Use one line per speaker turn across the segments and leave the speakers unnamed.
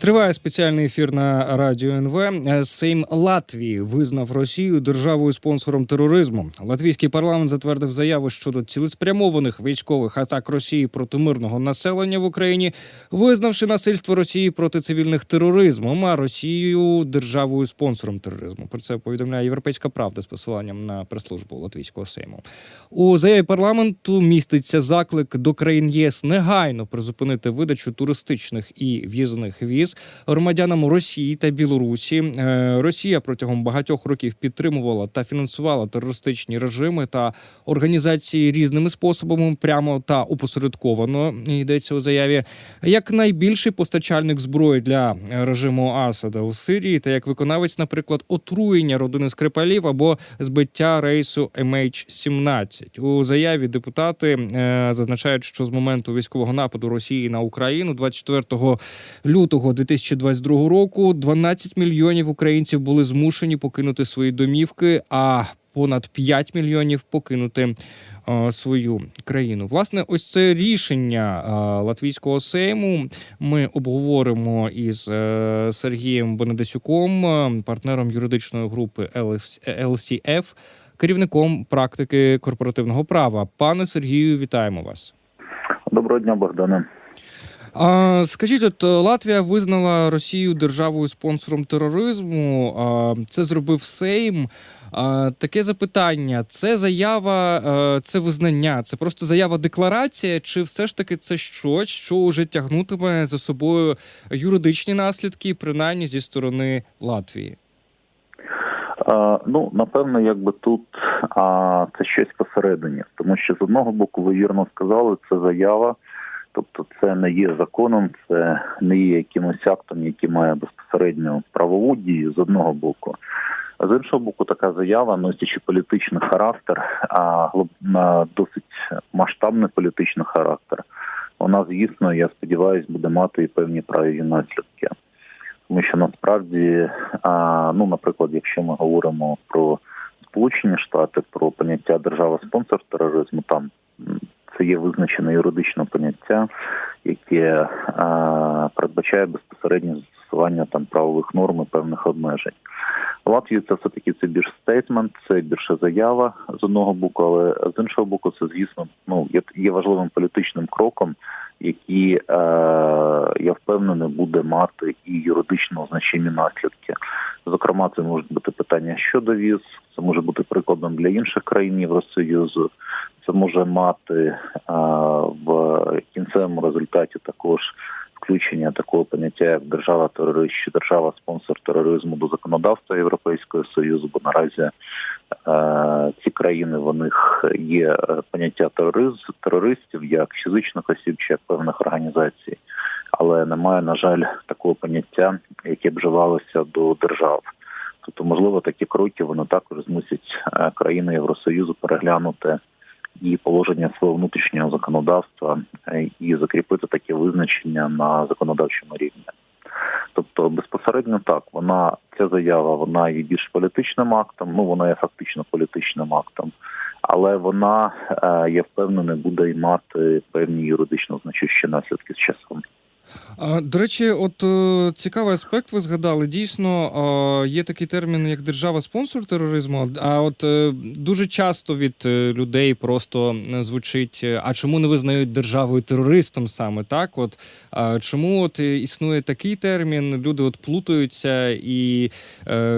Триває спеціальний ефір на радіо НВ. Е, Сейм Латвії визнав Росію державою спонсором тероризму. Латвійський парламент затвердив заяву щодо цілеспрямованих військових атак Росії проти мирного населення в Україні, визнавши насильство Росії проти цивільних тероризмом, а Росію державою спонсором тероризму. Про це повідомляє Європейська Правда з посиланням на прес-службу Латвійського Сейму. У заяві парламенту міститься заклик до країн ЄС негайно призупинити видачу туристичних і в'їзних віз громадянам Росії та Білорусі. Е, Росія протягом багатьох років підтримувала та фінансувала терористичні режими та організації різними способами, прямо та опосередковано йдеться у заяві. Як найбільший постачальник зброї для режиму Асада у Сирії, та як виконавець, наприклад, отруєння родини Скрипалів або збиття рейсу MH17. У заяві депутати е, зазначають, що з моменту військового нападу Росії на Україну 24 лютого 2022 року 12 мільйонів українців були змушені покинути свої домівки, а понад 5 мільйонів покинути е, свою країну. Власне, ось це рішення е, латвійського сейму. Ми обговоримо із е, Сергієм Бонедесюком, е, партнером юридичної групи LCF, керівником практики корпоративного права. Пане Сергію, вітаємо вас.
Доброго дня, Богдане.
А, скажіть, от Латвія визнала Росію державою спонсором тероризму. А, це зробив Сейм. А, таке запитання: це заява, е, це визнання, це просто заява декларація, чи все ж таки це щось, що вже тягнутиме за собою юридичні наслідки, принаймні зі сторони Латвії?
Ну, напевно, якби тут а, це щось посередині, тому що з одного боку, ви вірно сказали, це заява, тобто це не є законом, це не є якимось актом, який має безпосередньо правову дію з одного боку. А з іншого боку, така заява, носячи політичний характер, а досить масштабний політичний характер, вона, звісно, я сподіваюся, буде мати і певні правові наслідки. Тому що насправді, ну, наприклад, якщо ми говоримо про Сполучені Штати, про поняття держава-спонсор тероризму, там це є визначене юридичне поняття, яке а, передбачає безпосереднє застосування там правових норм і певних обмежень. В Латвії це все таки це більш стейтмент, це більше заява з одного боку, але з іншого боку, це звісно ну є важливим політичним кроком, який, е, я впевнений, буде мати і юридично значимі наслідки. Зокрема, це можуть бути питання щодо віз, це може бути прикладом для інших країн Євросоюзу. Це може мати в кінцевому результаті також включення такого поняття як держава терорист чи держава спонсор тероризму до законодавства Європейського союзу, бо наразі ці країни в них є е, поняття терориз, терористів як фізичних осіб чи як певних організацій, але немає, на жаль, такого поняття, яке б вживалося до держав. Тобто, можливо, такі кроки вони також змусять е, країни Євросоюзу переглянути і положення свого внутрішнього законодавства е, і закріпити таке визначення на законодавчому рівні. Тобто, безпосередньо так, вона ця заява вона є більш політичним актом, ну вона є фактично політичним актом, але вона е, я впевнений буде мати певні юридично значущі наслідки з часом.
До речі, от е, цікавий аспект ви згадали. Дійсно, є такий термін, як держава-спонсор тероризму. А от е, дуже часто від е, людей просто звучить: а чому не визнають державою терористом саме так? От чому от існує такий термін? Люди от плутаються, і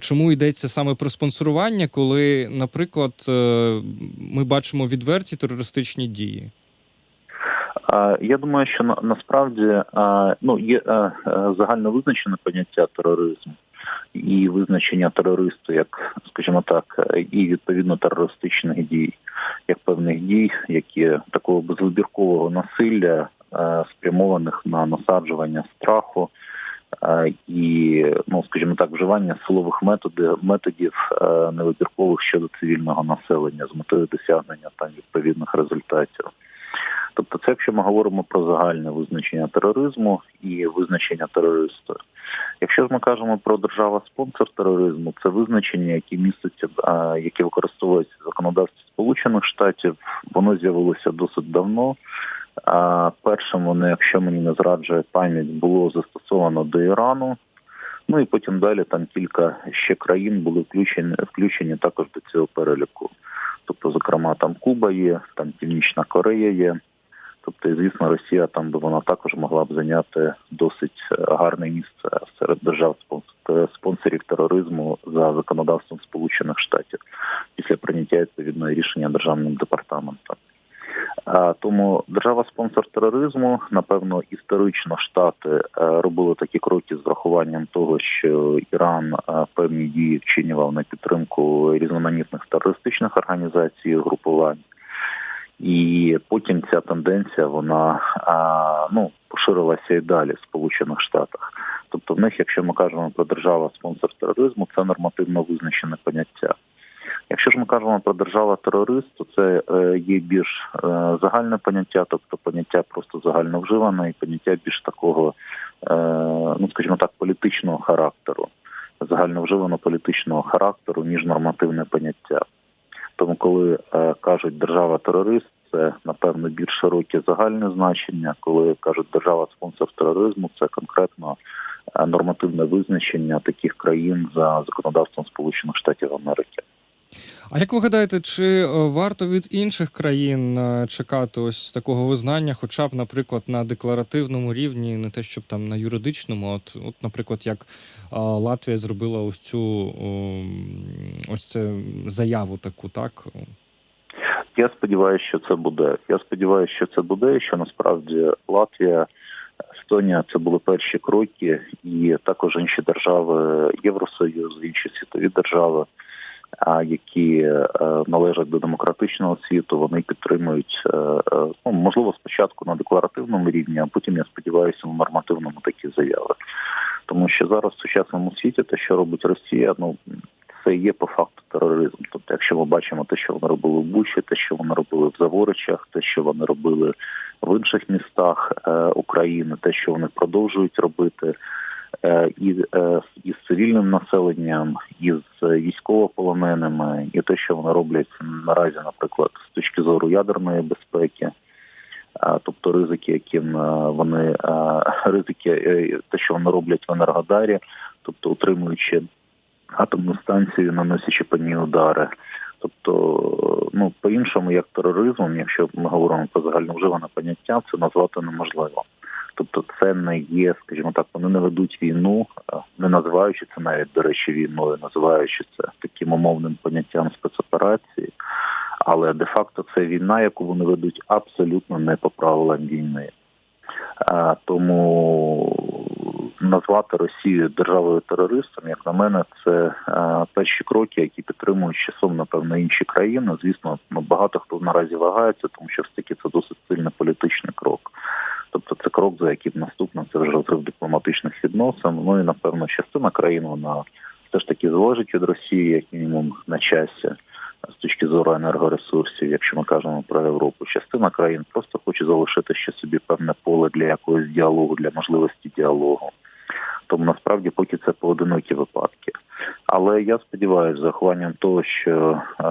чому йдеться саме про спонсорування, коли, наприклад, ми бачимо відверті терористичні дії?
Я думаю, що на, насправді ну є загально визначене поняття тероризму і визначення терористу як, скажімо так, і відповідно терористичних дій, як певних дій, які такого безвибіркового насилля, спрямованих на насаджування страху. І, ну скажімо так, вживання силових методів методів невибіркових щодо цивільного населення з метою досягнення там відповідних результатів. Тобто, це якщо ми говоримо про загальне визначення тероризму і визначення терориста. Якщо ж ми кажемо про держава-спонсор тероризму, це визначення, які міститься, які використовуються в Сполучених Штатів, воно з'явилося досить давно. А першим воно, якщо мені не зраджує пам'ять, було застосовано до Ірану. Ну і потім далі там кілька ще країн були включені включені також до цього переліку. Тобто, зокрема, там Куба є, там Північна Корея є. Тобто, звісно, Росія там би вона також могла б зайняти досить е, гарне місце серед держав спонс- спонсорів тероризму за законодавством Сполучених Штатів після прийняття відповідного рішення державним департаментом. Тому держава-спонсор тероризму, напевно, історично штати е, робили такі кроки з врахуванням того, що Іран е, певні дії вчинював на підтримку різноманітних терористичних організацій і групувань. І потім ця тенденція вона ну поширилася і далі в Сполучених Штатах. Тобто, в них, якщо ми кажемо про держава спонсор тероризму, це нормативно визначене поняття. Якщо ж ми кажемо про держава терорист, то це е, є більш е, загальне поняття, тобто поняття просто загально вживане, і поняття більш такого, е, ну скажімо так, політичного характеру, загальновживано політичного характеру, ніж нормативне поняття. Тому, коли е, кажуть держава терорист, це напевно більш широке загальне значення. Коли кажуть держава спонсор тероризму, це конкретно е, нормативне визначення таких країн за законодавством Сполучених Штатів Америки.
А як ви гадаєте, чи е, варто від інших країн е, чекати ось такого визнання, хоча б, наприклад, на декларативному рівні, не те, щоб там на юридичному, от, от наприклад, як Латвія зробила ось цю ось це заяву таку, так?
Я сподіваюся, що це буде. Я сподіваюся, що це буде. і Що насправді Латвія, Естонія це були перші кроки, і також інші держави Євросоюзу, інші світові держави, які е, належать до демократичного світу, вони підтримують е, е, ну можливо спочатку на декларативному рівні, а потім я сподіваюся на нормативному такі заяви. Тому що зараз в сучасному світі те, що робить Росія, ну це є по факту тероризм. Тобто, якщо ми бачимо те, що вони робили в Бучі, те, що вони робили в Заворичах, те, що вони робили в інших містах України, те, що вони продовжують робити. Е, І е, із цивільним населенням, із військовополоненими, і те, що вони роблять наразі, наприклад, з точки зору ядерної безпеки, тобто ризики, яким е, вони ризики, те, що вони роблять в Енергодарі, тобто утримуючи атомну станцію, наносячи по ній удари. Тобто, ну по-іншому, як тероризмом, якщо ми говоримо про загальновживане поняття, це назвати неможливо. Тобто, це не є, скажімо так, вони не ведуть війну, е, не називаючи це навіть до речі, війною, називаючи це таким умовним поняттям спецоперації. Але де-факто це війна, яку вони ведуть абсолютно не по правилам війни. Тому назвати Росію державою терористом, як на мене, це перші кроки, які підтримують часом, напевно, інші країни. Звісно, ну, багато хто наразі вагається, тому що все таки це досить сильний політичний крок. Тобто це крок, за яким наступно це вже розрив дипломатичних відносин. Ну і напевно, частина країн вона все ж таки залежить від Росії, як мінімум на часі з точки зору енергоресурсів, якщо ми кажемо про Європу, частина країн просто хоче залишити ще собі певне поле для якогось діалогу, для можливості діалогу. Тому насправді поки це поодинокі випадки. Але я сподіваюся, з урахуванням того, що е,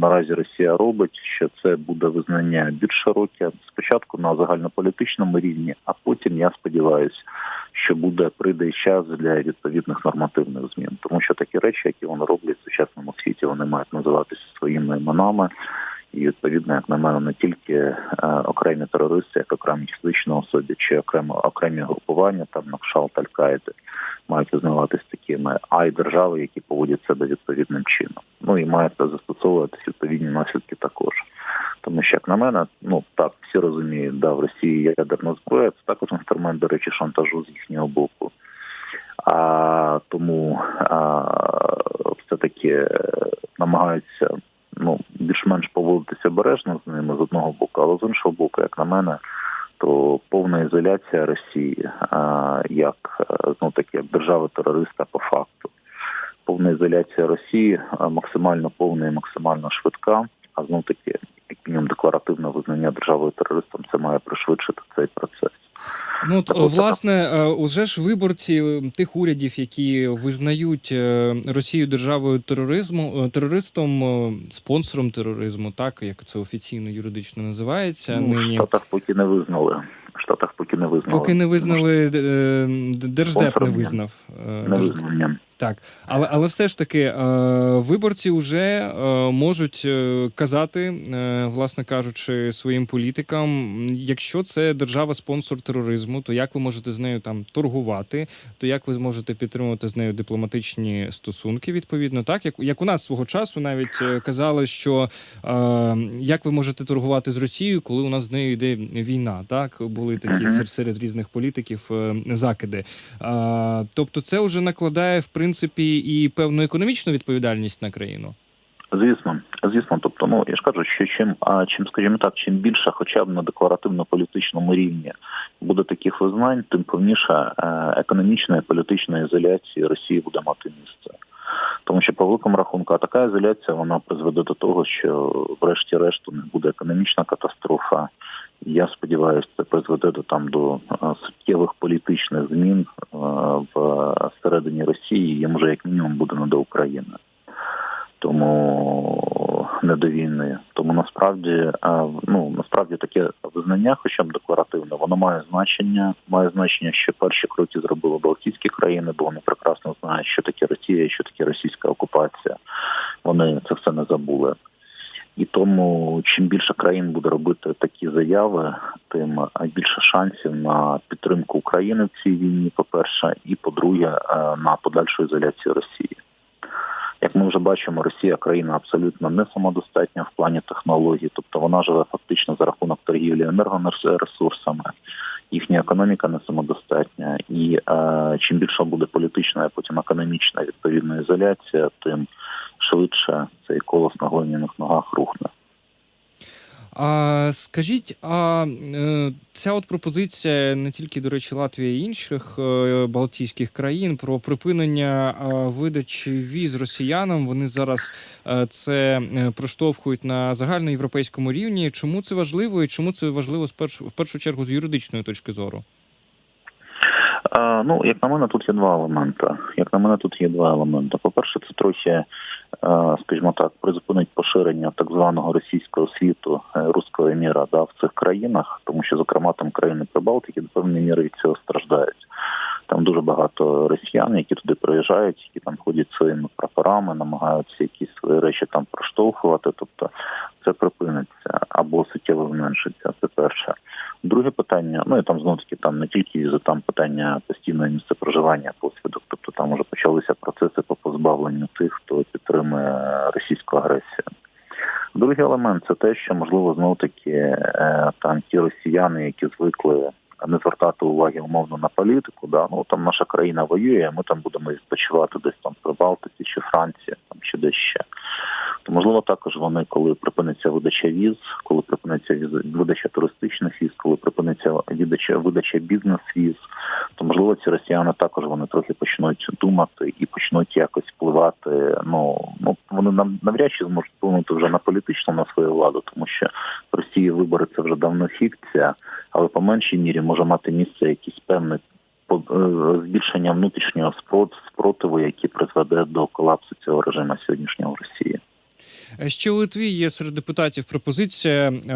наразі Росія робить, що це буде визнання більш широке, спочатку на загальнополітичному рівні, а потім я сподіваюся, що буде прийде час для відповідних нормативних змін, тому що такі речі, які вони роблять в сучасному світі, вони мають називатися своїми іменами. І відповідно, як на мене, не тільки е, окремі терористи, як окремі фізичні особи чи окремо окремі групування, там на кшалт Аль-Каїди, мають визнаватися такими, а й держави, які поводять себе відповідним чином. Ну і мають застосовуватися відповідні наслідки також. Тому що, як на мене, ну так всі розуміють, да, в Росії ядерна зброя, це також інструмент, до речі, шантажу з їхнього боку. А тому а, все таки намагаються ну більш-менш поводитися обережно з ними з одного боку, але з іншого боку, як на мене, то повна ізоляція Росії а, як ну таки як держави терориста по факту. Повна ізоляція Росії максимально повна і максимально швидка. А знов таки, як мінімум, декларативне визнання державою терористом це має пришвидшити цей процес.
Ну от, власне, е, уже ж виборці е, тих урядів, які визнають е, Росію державою тероризму, терористом, спонсором тероризму, так як це офіційно юридично називається.
Ну, в
нині
Штатах поки не визнали. В Штатах поки не визнали.
поки не визнали держдеп не визнав.
Не визнання.
Так, але але все ж таки, е, виборці вже е, можуть е, казати, власне кажучи, своїм політикам, якщо це держава-спонсор тероризму, то як ви можете з нею там торгувати, то як ви зможете підтримувати з нею дипломатичні стосунки, відповідно, так? Як, як у нас свого часу навіть казали, що як ви можете торгувати з Росією, коли у нас з нею йде війна, так? Були такі серед різних політиків закиди. Тобто, це вже накладає в принципі і певну економічну відповідальність на країну.
Звісно, звісно, тобто, ну я ж кажу, що чим, а чим, скажімо так, чим більше, хоча б на декларативно-політичному рівні буде таких визнань, тим повніше е, економічна і політична ізоляція Росії буде мати місце. Тому що по великому рахунку, а така ізоляція вона призведе до того, що врешті-решт них буде економічна катастрофа. Я сподіваюся, це призведе до там до е, суттєвих політичних змін е, в середині Росії. Їм вже як мінімум буде не до України тому не до війни. Тому насправді ну насправді таке визнання, хоча б декларативне, воно має значення. Має значення, що перші кроки зробили Балтійські країни, бо вони прекрасно знають, що таке Росія, що таке російська окупація. Вони це все не забули. І тому чим більше країн буде робити такі заяви, тим більше шансів на підтримку України в цій війні. По перше, і по-друге, е, на подальшу ізоляцію Росії. Як ми вже бачимо, Росія країна абсолютно не самодостатня в плані технологій, тобто вона живе фактично за рахунок торгівлі енергоресурсами, їхня економіка не самодостатня, і е, чим більше буде політична, а потім економічна відповідна ізоляція, тим швидше цей колос на глиняних ногах рухне.
А скажіть, а е, ця от пропозиція не тільки, до речі, Латвії і інших е, Балтійських країн про припинення видачі віз росіянам, вони зараз е, це проштовхують на загальноєвропейському рівні. Чому це важливо і чому це важливо в першу чергу з юридичної точки зору?
Ну, як на мене, тут є два елементи. Як на мене, тут є два елементи. По-перше, це трохи, скажімо так, призупинить поширення так званого російського світу е, руського міра да, в цих країнах, тому що, зокрема, там країни Прибалтики до певної міри від цього страждають. Там дуже багато росіян, які туди приїжджають, які там ходять своїми прапорами, намагаються якісь свої речі там проштовхувати. Тобто це припиниться або суттєво зменшиться. Це перше. Друге питання, ну і там знову таки там не тільки візи, там питання постійного місця проживання посвідок. Тобто там вже почалися процеси по позбавленню тих, хто підтримує російську агресію. Другий елемент це те, що можливо знову таки е, там ті росіяни, які звикли не звертати уваги умовно на політику. Да, ну там наша країна воює, ми там будемо відпочивати десь там в Прибалтиці чи Франції, там чи десь ще. То можливо також вони, коли припиниться видача віз, коли припиниться віз- видача туристичних віз, коли припиниться видача видача бізнес-віз, то можливо ці росіяни також вони трохи почнуть думати і почнуть якось впливати. Ну ну вони нам навряд чи зможуть вплинути вже на політичну на свою владу, тому що в Росії вибори це вже давно фікція, але по меншій мірі може мати місце якийсь певний е, збільшення внутрішнього спрот- спротиву, який призведе до колапсу цього режиму сьогоднішнього в Росії.
Е, Ще у Литві є серед депутатів пропозиція е,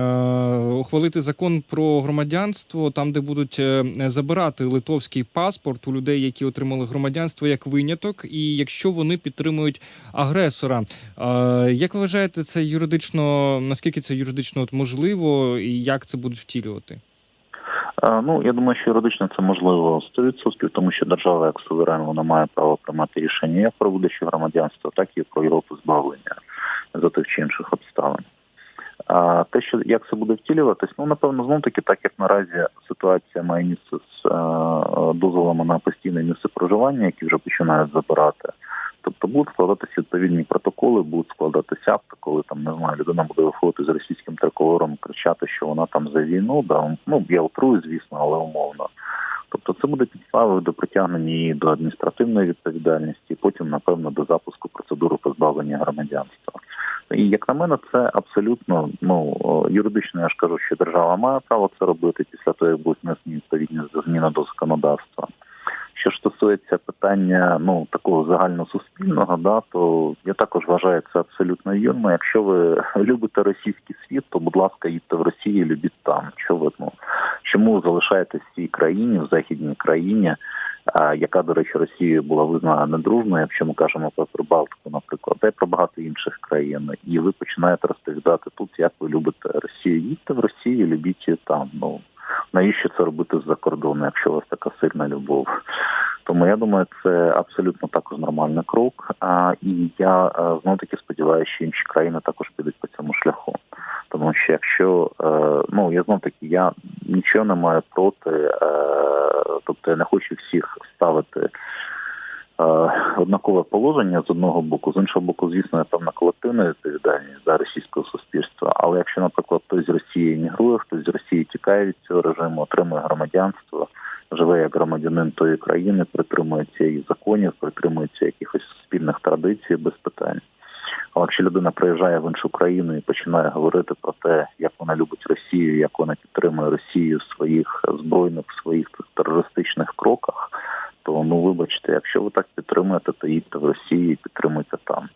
ухвалити закон про громадянство, там де будуть е, забирати литовський паспорт у людей, які отримали громадянство як виняток, і якщо вони підтримують агресора. Як ви вважаєте, це юридично наскільки це юридично от можливо, і як це будуть втілювати?
Ну я думаю, що юридично це можливо 100%, тому що держава як суверен вона має право приймати рішення як про видачу громадянства, так і про його позбавлення за тих чи інших обставин. А те, що як це буде втілюватись, ну напевно, знов таки, так як наразі ситуація має місце з е, дозволами на постійне місце проживання, які вже починають забирати. Тобто будуть складатися відповідні протоколи, будуть складатися акти, коли там не знаю, людина буде виходити з російським триколором, кричати, що вона там за війну. Да, ну я утрую, звісно, але умовно. Тобто це буде підставою до притягнення її до адміністративної відповідальності, потім, напевно, до запуску процедури позбавлення громадянства. І як на мене, це абсолютно ну юридично. Я ж кажу, що держава має право це робити після того, як будуть внесені відповідні зміни до законодавства. Що ж стосується питання ну такого загальносуспільного, да то я також вважаю це абсолютно вірно. Якщо ви любите російський світ, то будь ласка, їдьте в Росію, любіть там. Що ви ну чому залишаєтесь в цій країні, в західній країні, яка, до речі, Росією була визнана недружною, якщо ми кажемо про Прибалтику, наприклад, й про багато інших і ви починаєте розповідати тут, як ви любите Росію. Їдьте в Росію, любіть її там. Ну навіщо це робити з-за кордону, якщо у вас така сильна любов? Тому я думаю, це абсолютно також нормальний крок. А і я знов таки сподіваюся, що інші країни також підуть по цьому шляху. Тому що якщо е, ну я знов таки я нічого не маю проти, е, тобто я не хочу всіх ставити е, однакове положення з одного боку, з іншого боку, звісно, є певна колективна відповідальність за російського суспільства. Але якщо, наприклад, хтось з Росії емігрує, хтось з Росії тікає від цього режиму, отримує громадянство, живе як громадянин тої країни, притримується її законів, притримується якихось спільних традицій без питань. Але якщо людина приїжджає в іншу країну і починає говорити про те, як вона любить Росію, як вона підтримує Росію в своїх збройних, в своїх терористичних кроках, то ну вибачте, якщо ви так підтримуєте, то їдьте в Росію і підтримуйте там.